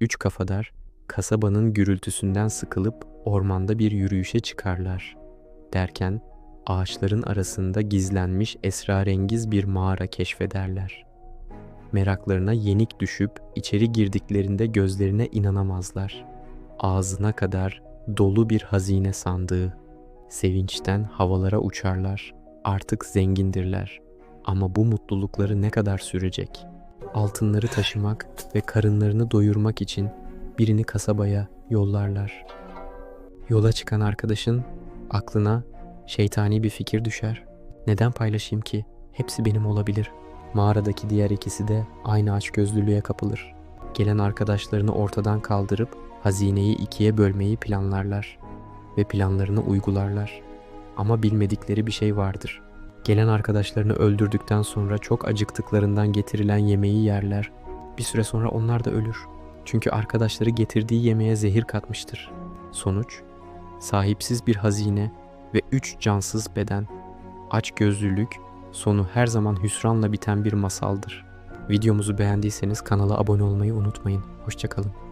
Üç kafadar kasabanın gürültüsünden sıkılıp ormanda bir yürüyüşe çıkarlar. Derken ağaçların arasında gizlenmiş esrarengiz bir mağara keşfederler. Meraklarına yenik düşüp içeri girdiklerinde gözlerine inanamazlar. Ağzına kadar dolu bir hazine sandığı. Sevinçten havalara uçarlar. Artık zengindirler. Ama bu mutlulukları ne kadar sürecek? Altınları taşımak ve karınlarını doyurmak için birini kasabaya yollarlar. Yola çıkan arkadaşın aklına şeytani bir fikir düşer. Neden paylaşayım ki? Hepsi benim olabilir. Mağaradaki diğer ikisi de aynı açgözlülüğe kapılır. Gelen arkadaşlarını ortadan kaldırıp hazineyi ikiye bölmeyi planlarlar ve planlarını uygularlar. Ama bilmedikleri bir şey vardır. Gelen arkadaşlarını öldürdükten sonra çok acıktıklarından getirilen yemeği yerler. Bir süre sonra onlar da ölür. Çünkü arkadaşları getirdiği yemeğe zehir katmıştır. Sonuç, sahipsiz bir hazine ve üç cansız beden. Aç gözlülük, sonu her zaman hüsranla biten bir masaldır. Videomuzu beğendiyseniz kanala abone olmayı unutmayın. Hoşçakalın.